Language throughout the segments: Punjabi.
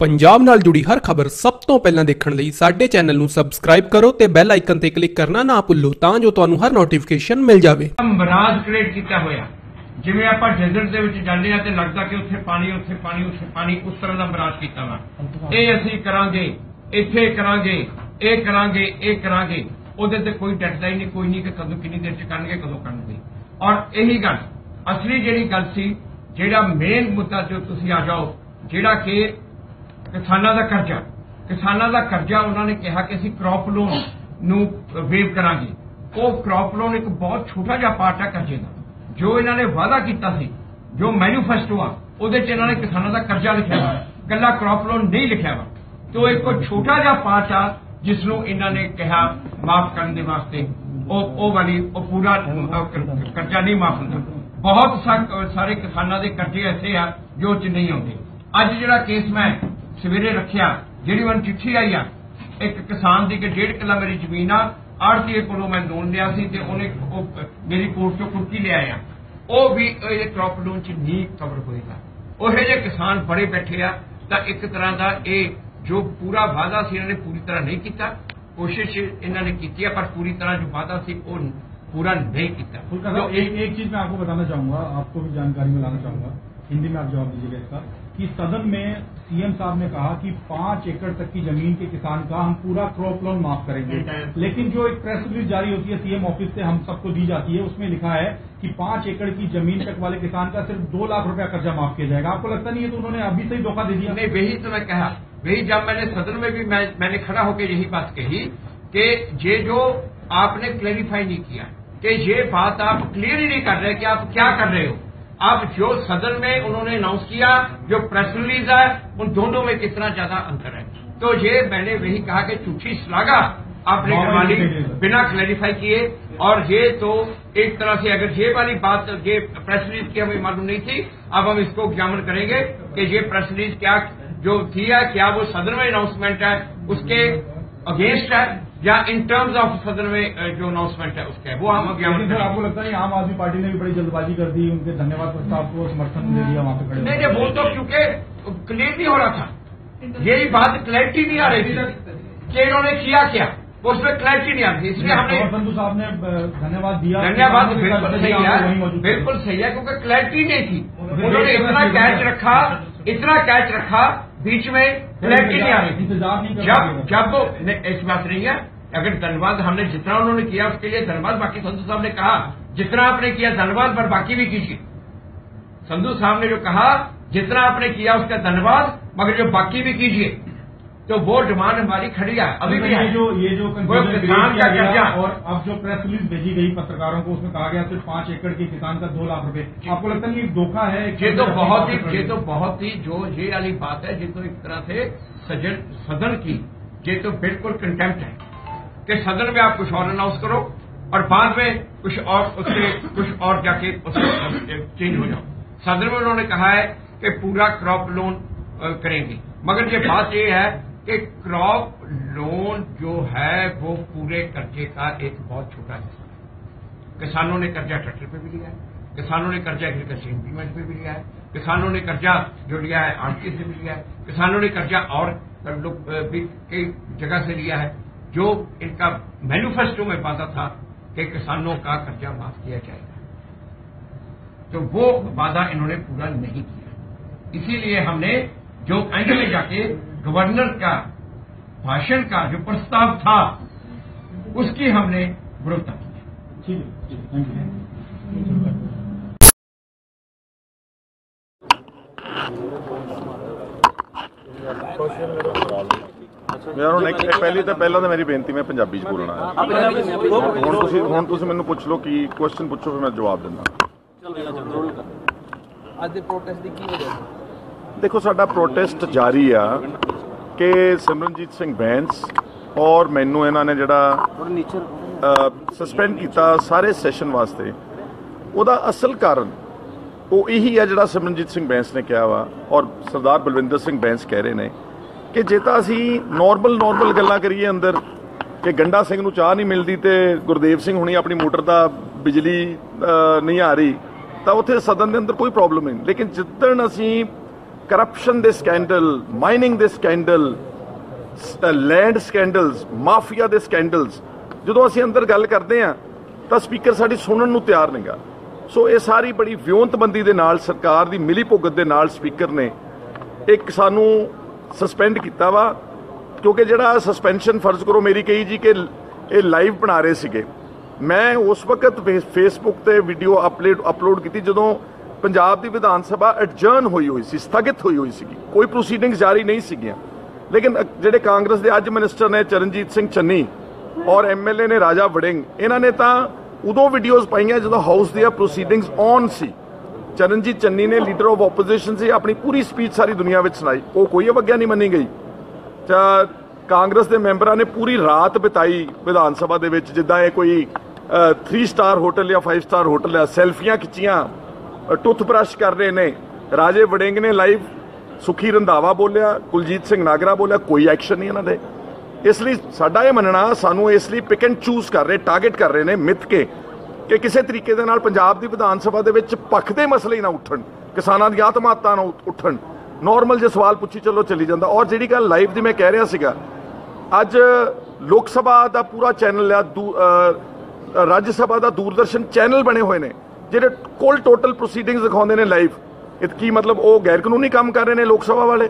ਪੰਜਾਬ ਨਾਲ ਜੁੜੀ ਹਰ ਖਬਰ ਸਭ ਤੋਂ ਪਹਿਲਾਂ ਦੇਖਣ ਲਈ ਸਾਡੇ ਚੈਨਲ ਨੂੰ ਸਬਸਕ੍ਰਾਈਬ ਕਰੋ ਤੇ ਬੈਲ ਆਈਕਨ ਤੇ ਕਲਿੱਕ ਕਰਨਾ ਨਾ ਭੁੱਲੋ ਤਾਂ ਜੋ ਤੁਹਾਨੂੰ ਹਰ ਨੋਟੀਫਿਕੇਸ਼ਨ ਮਿਲ ਜਾਵੇ। ਮਰਾਜ਼ ਕ੍ਰੀਏਟ ਕੀਤਾ ਹੋਇਆ। ਜਿਵੇਂ ਆਪਾਂ ਡੈਜ਼ਰਟ ਦੇ ਵਿੱਚ ਜਾਂਦੇ ਆ ਤੇ ਲੱਗਦਾ ਕਿ ਉੱਥੇ ਪਾਣੀ ਉੱਥੇ ਪਾਣੀ ਉੱਥੇ ਪਾਣੀ, ਉਸ ਤਰ੍ਹਾਂ ਦਾ ਮਰਾਜ਼ ਕੀਤਾ ਵਾ ਇਹ ਅਸੀਂ ਕਰਾਂਗੇ, ਇੱਥੇ ਕਰਾਂਗੇ, ਇਹ ਕਰਾਂਗੇ ਇਹ ਕਰਾਂਗੇ। ਉਹਦੇ ਤੇ ਕੋਈ ਡੈਡਲਾਈਨ ਨਹੀਂ, ਕੋਈ ਨਹੀਂ ਕਿ ਕਦੋਂ ਕਿੰਨੀ ਦੇਰ ਚ ਕਰਨਗੇ, ਕਦੋਂ ਕਰਨਗੇ। ਔਰ ਇਹੀ ਗੱਲ, ਅਸਲੀ ਜਿਹੜੀ ਗੱਲ ਸੀ, ਜਿਹੜਾ ਮੇਨ ਮੁੱਦਾ ਜੋ ਤੁਸੀਂ ਆ ਜਾਓ, ਜਿਹੜਾ ਕਿ ਕਿਸਾਨਾਂ ਦਾ ਕਰਜ਼ਾ। ਕਿਸਾਨਾਂ ਦਾ ਕਰਜ਼ਾ ਉਹਨਾਂ ਨੇ ਕਿਹਾ ਕਿ ਅਸੀਂ ਕ੍ਰੌਪ ਲੋਨ ਨੂੰ ਵੇਵ ਕਰਾਂਗੇ। ਉਹ ਕ੍ਰੌਪ ਲੋਨ ਇੱਕ ਬਹੁਤ ਛੋਟਾ ਜਿਹਾ ਪਾਰਟ ਹੈ ਕਰਜ਼ੇ ਦਾ। ਜੋ ਇਹਨਾਂ ਨੇ ਵਾਅਦਾ ਕੀਤਾ ਸੀ, ਜੋ ਮੈਨੀਫੈਸਟੋ ਆ, ਉਹਦੇ 'ਚ ਇਹਨਾਂ ਨੇ ਕਿਸਾਨਾਂ ਦਾ ਕਰਜ਼ਾ ਲਿਖਿਆ ਵਾ ਕੱਲਾ ਕ੍ਰੌਪ ਲੋਨ ਨਹੀਂ ਲਿਖਿਆ ਵਾ। ਤੇ ਉਹ ਇੱਕ ਛੋਟਾ ਜਿਹਾ ਪਾਰਟ ਆ ਜਿਸ ਨੂੰ ਇਹਨਾਂ ਨੇ ਕਿਹਾ ਮਾਫ ਕਰਨ ਦੇ ਵਾਸਤੇ। ਉਹ ਉਹ ਵਾਲੀ, ਉਹ ਪੂਰਾ ਕਰਜ਼ਾ ਨਹੀਂ ਮਾਫ ਹੁੰਦਾ। ਬਹੁਤ ਸਾਰੇ ਕਿਸਾਨਾਂ ਦੇ ਕਰਜ਼ੇ ਐਸੇ ਆ ਜੋ ਚ ਨਹੀਂ ਆਉਂਦੇ। ਅੱਜ ਜਿਹੜਾ ਕੇਸ ਮੈਂ ਸਵੇਰੇ ਰੱਖਿਆ ਜਿਹੜੀ ਮੈਨੂੰ ਚਿੱਠੀ ਆਈ ਆ ਇੱਕ ਕਿਸਾਨ ਦੀ ਕਿ ਡੇਢ ਕਿੱਲਾ ਮੇਰੀ ਜ਼ਮੀਨ ਆ ਆੜਤੀਏ ਕੋਲੋਂ ਮੈਂ ਲੋਨ ਲਿਆ ਸੀ ਤੇ ਉਹਨੇ ਉਹ ਮੇਰੀ ਕੋਰਟ ਚੋਂ ਕੁਰਕੀ ਲਿਆ ਆ ਉਹ ਵੀ ਇਹ ਕ੍ਰੌਪ ਲੋਨ ਚ ਨਹੀਂ ਕਵਰ ਹੋਏਗਾ ਉਹੇ ਜੇ ਕਿਸਾਨ ਬੜੇ ਬੈਠੇ ਆ ਤਾਂ ਇੱਕ ਤਰ੍ਹਾਂ ਦਾ ਇਹ ਜੋ ਪੂਰਾ ਵਾਅਦਾ ਸੀ ਇਹਨਾਂ ਨੇ ਪੂਰੀ ਤਰ੍ਹਾਂ ਨਹੀਂ ਕੀਤਾ ਕੋਸ਼ਿਸ਼ ਇਹਨਾਂ ਨੇ ਕੀਤੀ ਹੈ ਪਰ ਪੂਰੀ ਤਰ੍ਹਾਂ ਜੋ ਵਾਅਦਾ ਸੀ ਉਹ पूरा नहीं किया फुलका तो साहब एक एक चीज मैं आपको बताना चाहूंगा आपको भी जानकारी में लाना चाहूंगा हिंदी में आप जवाब दीजिएगा इसका कि सदन में सीएम साहब ने कहा कि पाँच एकड़ तक की ज़मीन के किसान का हम पूरा क्रॉप लोन माफ़ करेंगे। लेकिन जो एक प्रेस रिलीज़ जारी होती है सीएम ऑफ़िस से हम सबको दी जाती है उसमें लिखा है कि पाँच एकड़ की ज़मीन तक वाले किसान का सिर्फ़ दो लाख रुपया कर्जा माफ़ किया जाएगा। आपको लगता नहीं है तो उन्होंने अभी से ही धोखा दे दिया? नहीं वही तो मैं कहा वही जब मैंने सदन में भी मैं, मैंने खड़ा होकर यही बात कही कि ये जो आपने क्लैरिफाई नहीं किया कि ये बात आप क्लियर ही नहीं कर रहे कि आप क्या कर रहे हो। आप जो सदन में उन्होंने अनाउंस किया जो प्रेस रिलीज़ है उन दोनों में कितना ज़्यादा अंतर है? तो ये मैंने वही कहा कि झूठी श्लाघा आपने करवा ली बिना क्लैरिफाई किए और ये तो एक तरह से अगर ये वाली बात ये प्रेस रिलीज़ की हमें मालूम नहीं थी अब हम इसको एग्जामिन करेंगे कि ये प्रेस रिलीज़ क्या जो थी है क्या वो सदन में अनाउंसमेंट है उसके अगेंस्ट है। या इन टर्म्स ऑफ़ सदन में जो अनाउंसमेंट है उसका है वो हम आपको लगता नहीं आम आदमी पार्टी ने भी बड़ी जल्दबाजी कर दी उनके धन्यवाद प्रस्ताव को समर्थन दे दिया वहाँ पे खड़े नहीं वो तो क्योंकि क्लियर नहीं हो रहा था। यही बात क्लैरिटी नहीं आ रही थी। कि इन्होंने किया क्या उसमें क्लैरिटी नहीं आ रही इसलिए हमने बंधु साहब ने धन्यवाद दिया। धन्यवाद बिल्कुल सही है बिल्कुल सही है क्योंकि क्लैरिटी नहीं थी। उन्होंने इतना कैच रखा इतना कैच रखा बीच में क्लैरिटी नहीं आ रही जब जब ऐसी बात नहीं है अगर धन्यवाद हमने जितना उन्होंने किया उसके लिए धन्यवाद बाकी संधु साहब ने कहा जितना आपने किया धन्यवाद पर बाकी भी कीजिए। संधु साहब ने जो कहा जितना आपने किया उसका धन्यवाद मगर जो बाकी भी कीजिए। तो वो डिमांड हमारी खड़ी है अभी भी ये है। जो ये जो किसान का किया कर्जा। और अब जो प्रेस रिलीज़ भेजी गई पत्रकारों को उसमें कहा गया सिर्फ़ पाँच एकड़ के किसान का दो लाख रुपए। आपको लगता नहीं एक धोखा है ये तो बहुत ही ये तो बहुत ही जो ये वाली बात है ये तो एक तरह से सजन सदन की ये तो बिल्कुल कंटेम्प्ट है कि सदन में आप कुछ और अनाउंस करो और बाद में कुछ और उससे कुछ और जाके उससे चेंज हो जाओ। सदन में उन्होंने कहा है कि पूरा क्रॉप लोन करेंगे। मगर ये बात ये है कि क्रॉप लोन जो है, वो पूरे कर्जे का एक बहुत छोटा हिस्सा है। किसानों ने कर्जा ट्रैक्टर पे भी लिया है, किसानों ने कर्जा एग्रीकल्चर इम्प्लीमेंट पे भी लिया है, किसानों ने कर्जा जो लिया है आड़ती से भी लिया है, किसानों ने कर्जा और भी कई जगह से लिया है, जो इनका मैन्युफेस्टो में वादा था कि किसानों का कर्जा माफ़ किया जाएगा। तो वो वादा इन्होंने पूरा नहीं किया। इसीलिए हमने जो एंड में जाके गवर्नर का भाषण का जो प्रस्ताव था उसकी हमने विरोधता की ठीक है ठीक है थैंक यू ਮੈਂ ਉਹਨੂੰ ਇੱਕ ਪਹਿਲੀ ਤਾਂ ਪਹਿਲਾਂ ਤਾਂ ਮੇਰੀ ਬੇਨਤੀ ਮੈਂ ਪੰਜਾਬੀ ਚ ਬੋਲਣਾ ਹੈ ਹੁਣ ਤੁਸੀਂ ਹੁਣ ਤੁਸੀਂ ਮੈਨੂੰ ਪੁੱਛ ਲਓ ਕੀ ਕੁਐਸਚਨ ਪੁੱਛੋ ਫਿਰ ਮੈਂ ਜਵਾਬ ਦਿੰਦਾ ਅੱਜ ਦੇ ਪ੍ਰੋਟੈਸਟ ਦੀ ਕੀ ਵਜ੍ਹਾ ਸੀ ਦੇਖੋ ਸਾਡਾ ਪ੍ਰੋਟੈਸਟ ਜਾਰੀ ਆ ਕਿ ਸਿਮਰਨਜੀਤ ਸਿੰਘ ਬੈਂਸ ਔਰ ਮੈਨੂੰ ਇਹਨਾਂ ਨੇ ਜਿਹੜਾ ਸਸਪੈਂਡ ਕੀਤਾ ਸਾਰੇ ਸੈਸ਼ਨ ਵਾਸਤੇ। ਉਹਦਾ ਅਸਲ ਕਾਰਨ ਉਹ ਇਹੀ ਹੈ ਜਿਹੜਾ ਸਿਮਰਨਜੀਤ ਸਿੰਘ ਬੈਂਸ ਨੇ ਕਿਹਾ ਵਾ ਔਰ ਸਰਦਾਰ ਬਲਵਿੰਦਰ ਸਿੰਘ ਬੈਂਸ ਕਹਿ ਰਹੇ ਨੇ ਕਿ ਜੇ ਤਾਂ ਅਸੀਂ ਨਾਰਮਲ ਨਾਰਮਲ ਗੱਲਾਂ ਕਰੀਏ ਅੰਦਰ ਕਿ ਗੰਡਾ ਸਿੰਘ ਨੂੰ ਚਾਹ ਨਹੀਂ ਮਿਲਦੀ ਤੇ ਗੁਰਦੇਵ ਸਿੰਘ ਹੁਣੀ ਆਪਣੀ ਮੋਟਰ ਦਾ ਬਿਜਲੀ ਨਹੀਂ ਆ ਰਹੀ ਤਾਂ ਉੱਥੇ ਸਦਨ ਦੇ ਅੰਦਰ ਕੋਈ ਪ੍ਰੋਬਲਮ ਨਹੀਂ। ਲੇਕਿਨ ਜਿੱਦਣ ਅਸੀਂ ਕਰਪਸ਼ਨ ਦੇ ਸਕੈਂਡਲ ਮਾਈਨਿੰਗ ਦੇ ਸਕੈਂਡਲ ਲੈਂਡ ਸਕੈਂਡਲਸ ਮਾਫੀਆ ਦੇ ਸਕੈਂਡਲਸ ਜਦੋਂ ਅਸੀਂ ਅੰਦਰ ਗੱਲ ਕਰਦੇ ਆ ਤਾਂ ਸਪੀਕਰ ਸਾਡੀ ਸੁਣਨ ਨੂੰ ਤਿਆਰ ਨਹੀਂਗਾ। ਸੋ ਇਹ ਸਾਰੀ ਬੜੀ ਵਿਉਂਤਬੰਦੀ ਦੇ ਨਾਲ, ਸਰਕਾਰ ਦੀ ਮਿਲੀ ਭੁਗਤ ਦੇ ਨਾਲ ਸਪੀਕਰ ਨੇ ਇੱਕ ਸਾਨੂੰ ਸਸਪੈਂਡ ਕੀਤਾ ਵਾ, ਕਿਉਂਕਿ ਜਿਹੜਾ ਸਸਪੈਂਸ਼ਨ ਫਰਜ਼ ਕਰੋ, ਮੇਰੀ ਕਹੀ ਜੀ ਕਿ ਇਹ ਲਾਈਵ ਬਣਾ ਰਹੇ ਸੀਗੇ। ਮੈਂ ਉਸ ਵਕਤ ਫੇਸਬੁੱਕ ਤੇ ਵੀਡੀਓ ਅਪਲੋਡ ਅਪਲੋਡ ਕੀਤੀ, ਜਦੋਂ ਪੰਜਾਬ ਦੀ ਵਿਧਾਨ ਸਭਾ ਐਡਜਰਨ ਹੋਈ ਹੋਈ ਸੀ, ਸਥਗਿਤ ਹੋਈ ਹੋਈ ਸੀਗੀ। ਕੋਈ ਪ੍ਰੋਸੀਡਿੰਗਸ ਜਾਰੀ ਨਹੀਂ ਸੀਗੀਆਂ। ਲੇਕਿਨ ਜਿਹੜੇ ਕਾਂਗਰਸ ਦੇ ਅੱਜ ਮਿਨਿਸਟਰ ਨੇ ਚਰਨਜੀਤ ਸਿੰਘ ਚੰਨੀ ਔਰ ਐਮਐਲਏ ਨੇ ਰਾਜਾ ਵੜਿੰਗ, ਇਹਨਾਂ ਨੇ ਤਾਂ ਉਦੋਂ ਵੀਡੀਓਜ਼ ਪਾਈਆਂ ਜਦੋਂ ਹਾਊਸ ਦੀਆਂ ਪ੍ਰੋਸੀਡਿੰਗਸ ਔਨ ਸੀ। ਚਰਨਜੀਤ ਚੰਨੀ ਨੇ ਲੀਡਰ ਆਫ ਆਪੋਜੀਸ਼ਨ ਸੀ, ਆਪਣੀ ਪੂਰੀ ਸਪੀਚ ਸਾਰੀ ਦੁਨੀਆ ਵਿੱਚ ਸੁਣਾਈ। ਉਹ ਕੋਈ ਅਵਗਿਆ ਨਹੀਂ ਮੰਨੀ ਗਈ। ਤਾਂ ਕਾਂਗਰਸ ਦੇ ਮੈਂਬਰਾਂ ਨੇ ਪੂਰੀ ਰਾਤ ਬਿਤਾਈ ਵਿਧਾਨ ਸਭਾ ਦੇ ਵਿੱਚ, ਜਿੱਦਾਂ ਇਹ ਕੋਈ 3 ਸਟਾਰ ਹੋਟਲ ਜਾਂ 5 ਸਟਾਰ ਹੋਟਲ ਹੈ ਸੈਲਫੀਆਂ ਖਿੱਚੀਆਂ। ਟੁੱਥ ਬ੍ਰਸ਼ ਕਰ ਰਹੇ ਨੇ। ਰਾਜੇ ਵੜਿੰਗ ਨੇ ਲਾਈਵ ਸੁਖੀ ਰੰਧਾਵਾ ਬੋਲਿਆ, ਕੁਲਜੀਤ ਸਿੰਘ ਨਾਗਰਾ ਬੋਲਿਆ, ਕੋਈ ਐਕਸ਼ਨ ਨਹੀਂ ਇਹਨਾਂ ਦੇ। ਇਸ ਲਈ ਸਾਡਾ ਇਹ ਮੰਨਣਾ, ਸਾਨੂੰ ਇਸ ਲਈ ਪਿਕ ਐਂਡ ਚੂਜ਼ ਕਰ ਰਹੇ ਟਾਰਗੇਟ ਕਰ ਰਹੇ ਨੇ ਮਿੱਥ ਕੇ, ਕਿ ਕਿਸੇ ਤਰੀਕੇ ਦੇ ਨਾਲ ਪੰਜਾਬ ਦੀ ਵਿਧਾਨ ਸਭਾ ਦੇ ਵਿੱਚ ਪੱਖ ਦੇ ਮਸਲੇ ਨਾ ਉੱਠਣ, ਕਿਸਾਨਾਂ ਦੀਆਂ ਆਤਮਾਤਾ ਨਾ ਉੱਠਣ। ਨਾਰਮਲ ਜੇ ਸਵਾਲ ਪੁੱਛੀ ਚੱਲੋ, ਚੱਲੀ ਜਾਂਦਾ। ਔਰ ਜਿਹੜੀ ਗੱਲ ਲਾਈਵ ਦੀ ਮੈਂ ਕਹਿ ਰਿਹਾ ਸੀਗਾ, ਅੱਜ ਲੋਕ ਸਭਾ ਦਾ ਪੂਰਾ ਚੈਨਲ ਆ, ਦੂ- ਰਾਜ ਸਭਾ ਦਾ ਦੂਰਦਰਸ਼ਨ ਚੈਨਲ ਬਣੇ ਹੋਏ ਨੇ। ਜਿਹੜੇ ਕੋਲ ਟੋਟਲ ਪ੍ਰੋਸੀਡਿੰਗਸ ਦਿਖਾਉਂਦੇ ਨੇ ਲਾਈਵ ਇਹ ਕੀ ਮਤਲਬ, ਉਹ ਗੈਰ ਕਾਨੂੰਨੀ ਕੰਮ ਕਰ ਰਹੇ ਨੇ ਲੋਕ ਸਭਾ ਵਾਲੇ?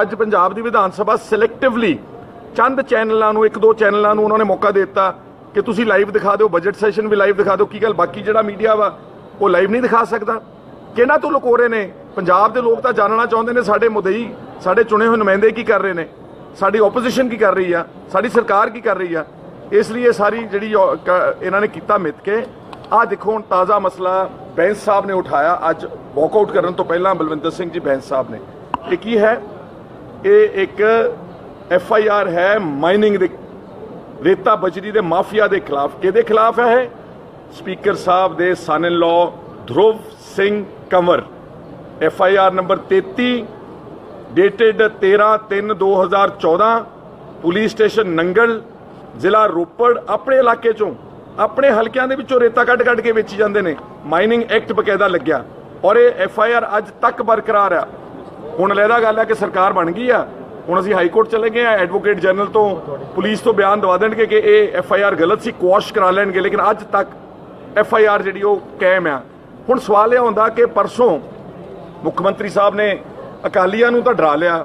ਅੱਜ ਪੰਜਾਬ ਦੀ ਵਿਧਾਨ ਸਭਾ ਸਿਲੈਕਟਿਵਲੀ ਚੰਦ ਚੈਨਲਾਂ ਨੂੰ, ਇੱਕ ਦੋ ਚੈਨਲਾਂ ਨੂੰ ਉਹਨਾਂ ਨੇ ਮੌਕਾ ਦੇ ਦਿੱਤਾ ਕਿ ਤੁਸੀਂ ਲਾਈਵ ਦਿਖਾ ਦਿਓ ਬਜਟ ਸੈਸ਼ਨ ਵੀ ਲਾਈਵ ਦਿਖਾ ਦਿਓ, ਕੀ ਗੱਲ ਬਾਕੀ ਜਿਹੜਾ ਮੀਡੀਆ ਵਾ, ਉਹ ਲਾਈਵ ਨਹੀਂ ਦਿਖਾ ਸਕਦਾ? ਕਿਹਨਾਂ ਤੋਂ ਲੁਕੋ ਰਹੇ ਨੇ? ਪੰਜਾਬ ਦੇ ਲੋਕ ਤਾਂ ਜਾਣਨਾ ਚਾਹੁੰਦੇ ਨੇ, ਸਾਡੇ ਮੁਦਈ, ਸਾਡੇ ਚੁਣੇ ਹੋਏ ਨੁਮਾਇੰਦੇ ਕੀ ਕਰ ਰਹੇ ਨੇ? ਸਾਡੀ ਆਪੋਜੀਸ਼ਨ ਕੀ ਕਰ ਰਹੀ ਆ? ਸਾਡੀ ਸਰਕਾਰ ਕੀ ਕਰ ਰਹੀ ਆ? ਇਸ ਲਈ ਇਹ ਸਾਰੀ ਜਿਹੜੀ ਇਹਨਾਂ ਨੇ ਕੀਤਾ ਮਿੱਥ ਕੇ ਆ ਦੇਖੋ, ਹੁਣ ਤਾਜ਼ਾ ਮਸਲਾ ਬੈਂਸ ਸਾਹਿਬ ਨੇ ਉਠਾਇਆ। ਅੱਜ ਵਾਕਆਊਟ ਕਰਨ ਤੋਂ ਪਹਿਲਾਂ ਬਲਵਿੰਦਰ ਸਿੰਘ ਜੀ ਬੈਂਸ ਸਾਹਿਬ ਨੇ। ਇਹ ਕੀ ਹੈ? ਇਹ ਇੱਕ ਐਫ ਆਈ ਆਰ ਹੈ ਮਾਈਨਿੰਗ ਦੇ ਰੇਤਾ ਬਜਰੀ ਦੇ ਮਾਫੀਆ ਦੇ ਖਿਲਾਫ। ਕਿਹਦੇ ਖਿਲਾਫ ਹੈ ਇਹ? ਸਪੀਕਰ ਸਾਹਿਬ ਦੇ son in law Dhruv Singh Kanwar. F I R number 33 dated 13/3/2014 police station Nangal, ਜ਼ਿਲ੍ਹਾ ਰੋਪੜ, ਆਪਣੇ ਇਲਾਕੇ ਚੋਂ। ਆਪਣੇ ਹਲਕਿਆਂ ਦੇ ਵਿੱਚੋਂ ਰੇਤਾ ਕੱਢ ਕੱਢ ਕੇ ਵੇਚੀ ਜਾਂਦੇ ਨੇ। ਮਾਈਨਿੰਗ ਐਕਟ ਬਕਾਇਦਾ ਲੱਗਿਆ। ਔਰ ਇਹ ਐਫ ਆਈ ਆਰ ਅੱਜ ਤੱਕ ਬਰਕਰਾਰ ਆ। ਹੁਣ ਲੈਦਾ ਗੱਲ ਆ ਕਿ ਸਰਕਾਰ ਬਣ ਗਈ ਆ। ਹੁਣ ਅਸੀਂ ਹਾਈ ਕੋਰਟ ਚਲੇ ਗਏ ਆ ਐਡਵੋਕੇਟ ਜਨਰਲ ਤੋਂ ਪੁਲਿਸ ਤੋਂ ਬਿਆਨ ਦਵਾ ਦੇਣਗੇ ਕਿ ਇਹ ਐਫ ਆਈ ਆਰ ਗਲਤ ਸੀ ਕੁਆਸ਼ ਕਰਾ ਲੈਣਗੇ, ਲੇਕਿਨ ਅੱਜ ਤੱਕ ਐਫ ਆਈ ਆਰ ਜਿਹੜੀ ਉਹ ਕਾਇਮ ਆ। ਹੁਣ ਸਵਾਲ ਇਹ ਹੁੰਦਾ ਕਿ ਪਰਸੋਂ ਮੁੱਖ ਮੰਤਰੀ ਸਾਹਿਬ ਨੇ ਅਕਾਲੀਆਂ ਨੂੰ ਤਾਂ ਡਰਾ ਲਿਆ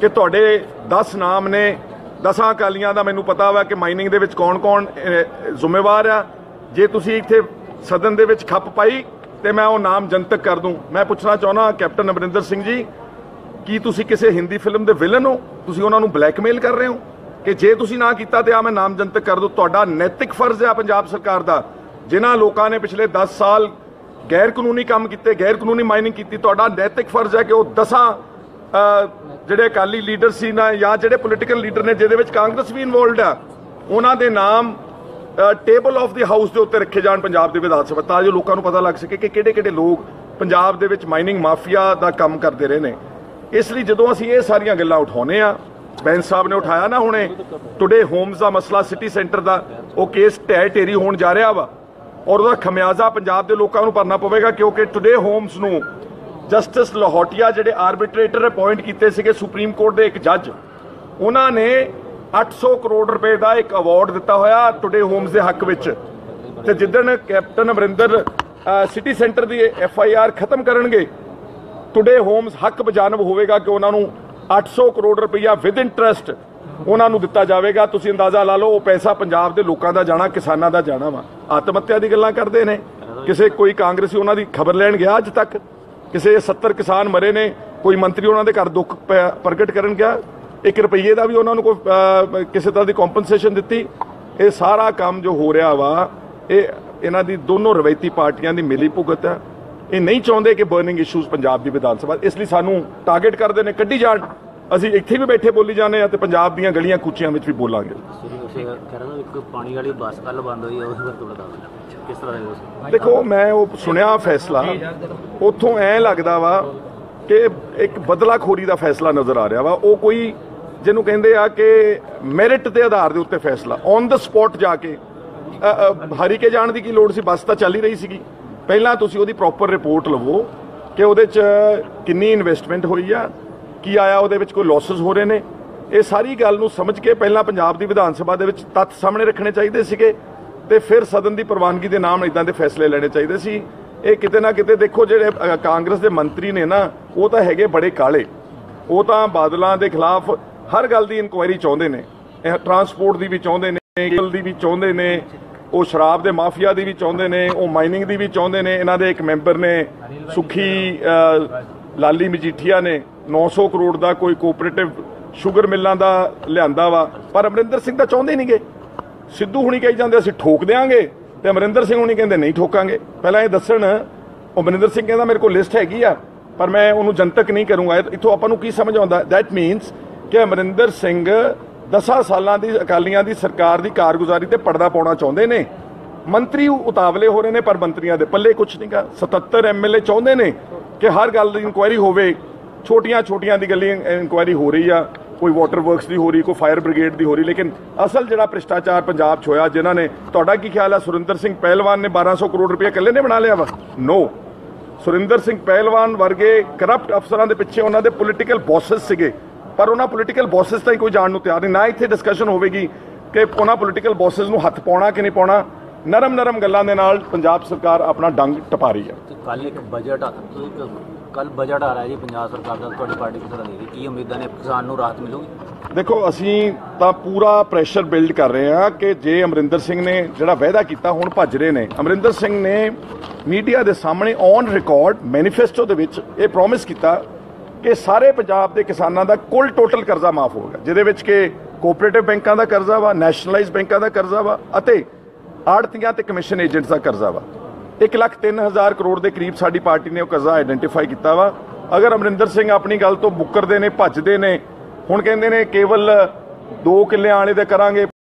ਕਿ ਤੁਹਾਡੇ 10 ਨਾਮ ਨੇ 10 ਅਕਾਲੀਆਂ ਦਾ ਮੈਨੂੰ ਪਤਾ ਵਾ ਕਿ ਮਾਈਨਿੰਗ ਦੇ ਵਿੱਚ ਕੌਣ-ਕੌਣ ਜ਼ਿੰਮੇਵਾਰ ਆ। ਜੇ ਤੁਸੀਂ ਇੱਥੇ ਸਦਨ ਦੇ ਵਿੱਚ ਖੱਪ ਪਾਈ, ਤੇ ਮੈਂ ਉਹ ਨਾਮ ਜਨਤਕ ਕਰ ਦੂੰ। ਮੈਂ ਪੁੱਛਣਾ ਚਾਹੁੰਦਾ ਕੈਪਟਨ ਅਮਰਿੰਦਰ ਸਿੰਘ ਜੀ, ਕੀ ਤੁਸੀਂ ਕਿਸੇ ਹਿੰਦੀ ਫਿਲਮ ਦੇ ਵਿਲਨ ਹੋ? ਤੁਸੀਂ ਉਹਨਾਂ ਨੂੰ ਬਲੈਕਮੇਲ ਕਰ ਰਹੇ ਹੋ? ਕਿ ਜੇ ਤੁਸੀਂ ਨਾ ਕੀਤਾ ਤੇ ਆ ਮੈਂ ਨਾਮ ਜਨਤਕ ਕਰ ਦੂੰ। ਤੁਹਾਡਾ ਨੈਤਿਕ ਫਰਜ਼ ਹੈ ਪੰਜਾਬ ਸਰਕਾਰ ਦਾ। ਜਿਨ੍ਹਾਂ ਲੋਕਾਂ ਨੇ ਪਿਛਲੇ 10 ਸਾਲ ਗੈਰ ਕਾਨੂੰਨੀ ਕੰਮ ਕੀਤੇ ਗੈਰ ਕਾਨੂੰਨੀ ਮਾਈਨਿੰਗ ਕੀਤੀ, ਤੁਹਾਡਾ ਨੈਤਿਕ ਫਰਜ਼ ਹੈ ਕਿ ਉਹ ਦਸਾਂ ਜਿਹੜੇ ਅਕਾਲੀ ਲੀਡਰ ਸੀ ਨਾ, ਜਾਂ ਜਿਹੜੇ ਪੋਲੀਟੀਕਲ ਲੀਡਰ ਨੇ, ਜਿਹਦੇ ਵਿੱਚ ਕਾਂਗਰਸ ਵੀ ਇਨਵੋਲਡ ਆ, ਉਹਨਾਂ ਦੇ ਨਾਮ ਟੇਬਲ ਆਫ ਦੀ ਹਾਊਸ ਦੇ ਉੱਤੇ ਰੱਖੇ ਜਾਣ ਪੰਜਾਬ ਦੇ ਵਿਧਾਨ ਸਭਾ। ਤਾਂ ਜੋ ਲੋਕਾਂ ਨੂੰ ਪਤਾ ਲੱਗ ਸਕੇ ਕਿ ਕਿਹੜੇ ਕਿਹੜੇ ਲੋਕ ਪੰਜਾਬ ਦੇ ਵਿੱਚ ਮਾਈਨਿੰਗ ਮਾਫੀਆ ਦਾ ਕੰਮ ਕਰਦੇ ਰਹੇ ਨੇ। ਇਸ ਲਈ ਜਦੋਂ ਅਸੀਂ ਇਹ ਸਾਰੀਆਂ ਗੱਲਾਂ ਉਠਾਉਨੇ ਆ ਬੈਂਸ ਸਾਹਿਬ ਨੇ ਉਠਾਇਆ ਨਾ ਹੁਣੇ ਟੁਡੇ ਹੋਮਸ ਦਾ ਮਸਲਾ ਸਿਟੀ ਸੈਂਟਰ ਦਾ, ਉਹ ਕੇਸ ਢਹਿ ਢੇਰੀ ਹੋਣ ਜਾ ਰਿਹਾ ਵਾ, ਔਰ ਉਹਦਾ ਖਮਿਆਜ਼ਾ ਪੰਜਾਬ ਦੇ ਲੋਕਾਂ ਨੂੰ ਭਰਨਾ ਪਵੇਗਾ, ਕਿਉਂਕਿ ਟੁਡੇ ਹੋਮਸ ਨੂੰ ਜਸਟਿਸ ਲਾਹੌਟੀਆ ਜਿਹੜੇ ਆਰਬਿਟਰੇਟਰ ਅਪਾਇੰਟ ਕੀਤੇ ਸੀਗੇ ਸੁਪਰੀਮ ਕੋਰਟ ਦੇ ਇੱਕ ਜੱਜ, ਉਹਨਾਂ ਨੇ 800 ਕਰੋੜ ਰੁਪਏ ਦਾ ਇੱਕ ਅਵਾਰਡ ਦਿੱਤਾ ਹੋਇਆ ਟੁਡੇ ਹੋਮਸ ਦੇ ਹੱਕ ਵਿੱਚ। ਤੇ ਜਿੱਦਣ ਕੈਪਟਨ ਅਮਰਿੰਦਰ ਸਿਟੀ ਸੈਂਟਰ ਦੀ ਐਫ ਆਈ ਆਰ ਖਤਮ ਕਰਨਗੇ ਟੁਡੇ ਹੋਮਸ ਹੱਕ ਬਜਾਨਬ ਹੋਵੇਗਾ ਕਿ ਉਹਨਾਂ ਨੂੰ 800 ਕਰੋੜ ਰੁਪਈਆ ਵਿਦ ਇੰਟਰਸਟ ਉਹਨਾਂ ਨੂੰ ਦਿੱਤਾ ਜਾਵੇਗਾ। ਤੁਸੀਂ ਅੰਦਾਜ਼ਾ ਲਾ ਲਓ, ਉਹ ਪੈਸਾ ਪੰਜਾਬ ਦੇ ਲੋਕਾਂ ਦਾ ਜਾਣਾ, ਕਿਸਾਨਾਂ ਦਾ ਜਾਣਾ ਵਾ। ਆਤਮ ਹੱਤਿਆ ਦੀ ਗੱਲਾਂ ਕਰਦੇ ਨੇ। ਕਿਸੇ ਕੋਈ ਕਾਂਗਰਸੀ ਉਹਨਾਂ ਦੀ ਖਬਰ ਲੈਣ ਗਿਆ ਅੱਜ ਤੱਕ? ਕਿਸੇ 70 ਕਿਸਾਨ ਮਰੇ ਨੇ, ਕੋਈ ਮੰਤਰੀ ਉਹਨਾਂ ਦੇ ਘਰ ਦੁੱਖ ਪ- ਪ੍ਰਗਟ ਕਰਨ ਗਿਆ 1 ਰੁਪਈਏ ਦਾ ਵੀ ਉਹਨਾਂ ਨੂੰ ਕੋਈ ਕਿਸੇ ਤਰ੍ਹਾਂ ਦੀ ਕੰਪਨਸੇਸ਼ਨ ਦਿੱਤੀ, ਇਹ ਸਾਰਾ ਕੰਮ ਜੋ ਹੋ ਰਿਹਾ ਵਾ, ਇਹ ਇਹਨਾਂ ਦੀ ਦੋਨੋਂ ਰਵਾਇਤੀ ਪਾਰਟੀਆਂ ਦੀ ਮਿਲੀ ਭੁਗਤ ਹੈ। ਇਹ ਨਹੀਂ ਚਾਹੁੰਦੇ ਕਿ ਬਰਨਿੰਗ ਇਸ਼ੂਜ਼ ਪੰਜਾਬ ਦੀ ਵਿਧਾਨ ਸਭਾ, ਇਸ ਲਈ ਸਾਨੂੰ ਟਾਰਗੇਟ ਕਰਦੇ ਨੇ, ਕੱਢੀ ਜਾਣ। ਅਸੀਂ ਇੱਥੇ ਵੀ ਬੈਠੇ ਬੋਲੀ ਜਾਂਦੇ ਆ ਤੇ ਪੰਜਾਬ ਦੀਆਂ ਗਲੀਆਂ ਕੂਚੀਆਂ ਵਿੱਚ ਵੀ ਬੋਲਾਂਗੇ। ਪਾਣੀ ਵਾਲੀ ਬੱਸ ਕੱਲ ਬੰਦ ਹੋਈ ਬਾਰੇ ਕਿਸ ਤਰ੍ਹਾਂ ਦੇ ਦੇਖੋ ਮੈਂ ਉਹ ਸੁਣਿਆ ਫੈਸਲਾ ਉੱਥੋਂ ਐ ਲੱਗਦਾ ਵਾ ਕਿ ਇੱਕ ਬਦਲਾਖੋਰੀ ਦਾ ਫੈਸਲਾ ਨਜ਼ਰ ਆ ਰਿਹਾ ਵਾ। ਉਹ ਕੋਈ ਜਿਹਨੂੰ ਕਹਿੰਦੇ ਆ ਕਿ ਮੈਰਿਟ ਦੇ ਆਧਾਰ ਦੇ ਉੱਤੇ ਫੈਸਲਾ ਔਨ ਦਾ ਸਪੌਟ ਜਾ ਕੇ। ਹਰੀ ਕੇ ਜਾਣ ਦੀ ਕੀ ਲੋੜ ਸੀ? ਬੱਸ ਤਾਂ ਚੱਲ ਹੀ ਰਹੀ ਸੀਗੀ। ਪਹਿਲਾਂ ਤੁਸੀਂ ਉਹਦੀ ਪ੍ਰੋਪਰ ਰਿਪੋਰਟ ਲਵੋ ਕਿ ਉਹਦੇ 'ਚ ਕਿੰਨੀ ਇਨਵੈਸਟਮੈਂਟ ਹੋਈ ਆ ਕੀ ਆਇਆ, ਉਹਦੇ ਵਿੱਚ ਕੋਈ ਲਾਸਸ ਹੋ ਰਹੇ ਨੇ? ਇਹ ਸਾਰੀ ਗੱਲ ਨੂੰ ਸਮਝ ਕੇ ਪਹਿਲਾਂ ਪੰਜਾਬ ਦੀ ਵਿਧਾਨ ਸਭਾ ਦੇ ਵਿੱਚ ਤੱਥ ਸਾਹਮਣੇ ਰੱਖਣੇ ਚਾਹੀਦੇ ਸੀਗੇ ਤੇ ਫਿਰ ਸਦਨ ਦੀ ਪ੍ਰਵਾਨਗੀ ਦੇ ਨਾਮ ਇਦਾਂ ਦੇ ਫੈਸਲੇ ਲੈਣੇ ਚਾਹੀਦੇ ਸੀ। ਇਹ ਕਿਤੇ ਨਾ ਕਿਤੇ ਦੇਖੋ ਜਿਹੜੇ ਕਾਂਗਰਸ ਦੇ ਮੰਤਰੀ ਨੇ ਨਾ, ਉਹ ਤਾਂ ਹੈਗੇ ਬੜੇ ਕਾਲੇ। ਉਹ ਤਾਂ ਬਾਦਲਾਂ ਦੇ ਖਿਲਾਫ ਹਰ ਗੱਲ ਦੀ ਇਨਕੁਆਇਰੀ ਚਾਹੁੰਦੇ ਨੇ। ਇਹ ਟਰਾਂਸਪੋਰਟ ਦੀ ਵੀ ਚਾਹੁੰਦੇ ਨੇ, ਕੇਬਲ ਦੀ ਵੀ ਚਾਹੁੰਦੇ ਨੇ, ਉਹ ਸ਼ਰਾਬ ਦੇ ਮਾਫੀਆ ਦੀ ਵੀ ਚਾਹੁੰਦੇ ਨੇ, ਉਹ ਮਾਈਨਿੰਗ ਦੀ ਵੀ ਚਾਹੁੰਦੇ ਨੇ। ਇਹਨਾਂ ਦੇ ਇੱਕ ਮੈਂਬਰ ਨੇ ਸੁਖੀ ਲਾਲੀ ਮਜੀਠੀਆ ਨੇ। 900 ਕਰੋੜ ਦਾ ਕੋਈ ਕੋਆਪਰੇਟਿਵ ਸ਼ੂਗਰ ਮਿੱਲਾਂ ਦਾ ਲਿਆਂਦਾ ਵਾ, ਪਰ ਅਮਰਿੰਦਰ ਸਿੰਘ ਤਾਂ ਚਾਹੁੰਦੇ ਨਹੀਂਗੇ ਸਿੱਧੂ ਹੁਣੀ ਕਹੀ ਜਾਂਦੇ, ਅਸੀਂ ਠੋਕ ਦੇਾਂਗੇ ਤੇ ਅਮਰਿੰਦਰ ਸਿੰਘ ਹੁਣੀ ਕਹਿੰਦੇ, ਨਹੀਂ ਠੋਕਾਂਗੇ। ਪਹਿਲਾਂ ਇਹ ਦੱਸਣ, ਉਹ ਅਮਰਿੰਦਰ ਸਿੰਘ ਕਹਿੰਦਾ, ਮੇਰੇ ਕੋਲ ਲਿਸਟ ਹੈਗੀ ਆ, ਪਰ ਮੈਂ ਉਹਨੂੰ ਜਨਤਕ ਨਹੀਂ ਕਰੂੰਗਾ। ਇਹ- ਇੱਥੋਂ ਆਪਾਂ ਨੂੰ ਕੀ ਸਮਝ ਆਉਂਦਾ? ਦੈਟ ਮੀਨਸ ਕਿ ਅਮਰਿੰਦਰ ਸਿੰਘ 10 ਸਾਲਾਂ ਦੀ, ਅਕਾਲੀਆਂ ਦੀ ਸਰਕਾਰ ਦੀ ਕਾਰਗੁਜ਼ਾਰੀ ਤੇ ਪਰਦਾ ਪਾਉਣਾ ਚਾਹੁੰਦੇ ਨੇ। ਮੰਤਰੀ ਉਤਾਵਲੇ ਹੋ ਰਹੇ ਨੇ, ਪਰ ਮੰਤਰੀਆਂ ਦੇ ਪੱਲੇ ਕੁਝ ਨਹੀਂਗਾ 77 ਐਮਐਲਏ ਚਾਹੁੰਦੇ ਨੇ ਕਿ ਹਰ ਗੱਲ ਦੀ ਇਨਕੁਆਇਰੀ ਹੋਵੇ। ਛੋਟੀਆਂ ਛੋਟੀਆਂ ਦੀ ਗੱਲਾਂ ਇਨਕੁਆਇਰੀ ਹੋ ਰਹੀ ਆ, ਕੋਈ ਵਾਟਰ ਵਰਕਸ ਦੀ ਹੋ ਰਹੀ, ਕੋਈ ਫਾਇਰ ਬ੍ਰਿਗੇਡ ਦੀ ਹੋ ਰਹੀ, ਲੇਕਿਨ ਅਸਲ ਜਿਹੜਾ ਭ੍ਰਿਸ਼ਟਾਚਾਰ ਪੰਜਾਬ 'ਚ ਹੋਇਆ, ਜਿਨ੍ਹਾਂ ਨੇ, ਤੁਹਾਡਾ ਕੀ ਖਿਆਲ ਆ, ਸੁਰਿੰਦਰ ਸਿੰਘ ਪਹਿਲਵਾਨ ਨੇ 1200 ਕਰੋੜ ਰੁਪਏ ਇਕੱਲੇ ਨੇ ਬਣਾ ਲਿਆ ਵਾ? ਨੋ ਸੁਰਿੰਦਰ ਸਿੰਘ ਪਹਿਲਵਾਨ ਵਰਗੇ ਕਰਪਟ ਅਫਸਰਾਂ ਦੇ ਪਿੱਛੇ ਉਹਨਾਂ ਦੇ ਪੋਲੀਟੀਕਲ ਬੌਸਸ ਸੀਗੇ। ਪਰ ਉਹਨਾਂ ਪੋਲੀਟੀਕਲ ਬੌਸਸ ਤਾਂ ਕੋਈ ਜਾਣ ਨੂੰ ਤਿਆਰ ਨਹੀਂ, ਨਾ ਇੱਥੇ ਡਿਸਕਸ਼ਨ ਹੋਵੇਗੀ ਕਿ ਉਹਨਾਂ ਪੋਲੀਟੀਕਲ ਬੌਸਸ ਨੂੰ ਹੱਥ ਪਾਉਣਾ ਕਿ ਨਹੀਂ ਪਾਉਣਾ। ਨਰਮ ਨਰਮ ਗੱਲਾਂ ਦੇ ਨਾਲ ਪੰਜਾਬ ਸਰਕਾਰ ਆਪਣਾ ਡੰਗ ਟਪਾ ਰਹੀ ਹੈ। ਕੱਲ ਇੱਕ ਬਜਟ ਕੱਲ ਬਜਟ ਆ ਰਿਹਾ ਜੀ ਪੰਜਾਬ ਸਰਕਾਰ ਦਾ, ਤੁਹਾਡੀ ਪਾਰਟੀ ਕਿਸ ਤਰ੍ਹਾਂ ਦੀ ਕੀ ਉਮੀਦਾਂ ਨੇ? ਕਿਸਾਨ ਨੂੰ ਰਾਹਤ ਮਿਲੂਗੀ? ਦੇਖੋ, ਅਸੀਂ ਤਾਂ ਪੂਰਾ ਪ੍ਰੈਸ਼ਰ ਬਿਲਡ ਕਰ ਰਹੇ ਹਾਂ ਕਿ ਜੇ ਅਮਰਿੰਦਰ ਸਿੰਘ ਨੇ ਜਿਹੜਾ ਵਾਅਦਾ ਕੀਤਾ, ਹੁਣ ਭੱਜ ਰਹੇ ਨੇ। ਅਮਰਿੰਦਰ ਸਿੰਘ ਨੇ ਮੀਡੀਆ ਦੇ ਸਾਹਮਣੇ ਔਨ ਰਿਕਾਰਡ ਮੈਨੀਫੈਸਟੋ ਦੇ ਵਿੱਚ ਇਹ ਪ੍ਰੋਮਿਸ ਕੀਤਾ ਕਿ ਸਾਰੇ ਪੰਜਾਬ ਦੇ ਕਿਸਾਨਾਂ ਦਾ ਕੁੱਲ ਟੋਟਲ ਕਰਜ਼ਾ ਮਾਫ ਹੋਵੇਗਾ ਜਿਹਦੇ ਵਿੱਚ ਕਿ ਕੋਆਪਰੇਟਿਵ ਬੈਂਕਾਂ ਦਾ ਕਰਜ਼ਾ ਵਾ ਨੈਸ਼ਨਲਾਈਜ਼ ਬੈਂਕਾਂ ਦਾ ਕਰਜ਼ਾ ਵਾ, ਅਤੇ ਆੜਤੀਆਂ ਤੇ ਕਮਿਸ਼ਨ ਏਜੰਟਸ ਦਾ ਕਰਜ਼ਾ ਵਾ। 1 ਲੱਖ 3000 ਕਰੋੜ ਦੇ ਕਰੀਬ ਸਾਡੀ ਪਾਰਟੀ ਨੇ ਉਹ ਕਰਜ਼ਾ ਆਈਡੈਂਟੀਫਾਈ ਕੀਤਾ ਵਾ। ਅਗਰ ਅਮਰਿੰਦਰ ਸਿੰਘ ਆਪਣੀ ਗੱਲ ਤੋਂ ਬੁੱਕਰਦੇ ਨੇ, ਭੱਜਦੇ ਨੇ, ਹੁਣ ਕਹਿੰਦੇ ਨੇ ਕੇਵਲ 2 ਕਿੱਲੇ ਆਲੇ ਦੇ ਕਰਾਂਗੇ।